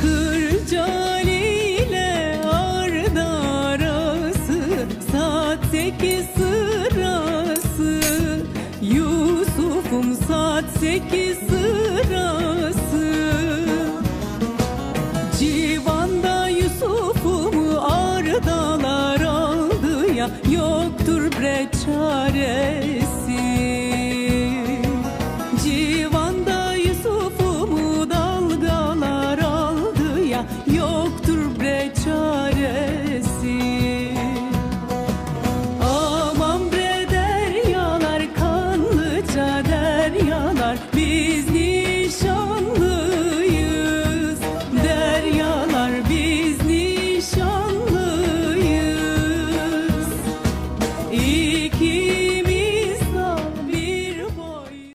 Kırcaali ile Arda arası saat sekiz sırası. Civanda Yusuf'umu ardalar aldı ya Yoktur bre çaresi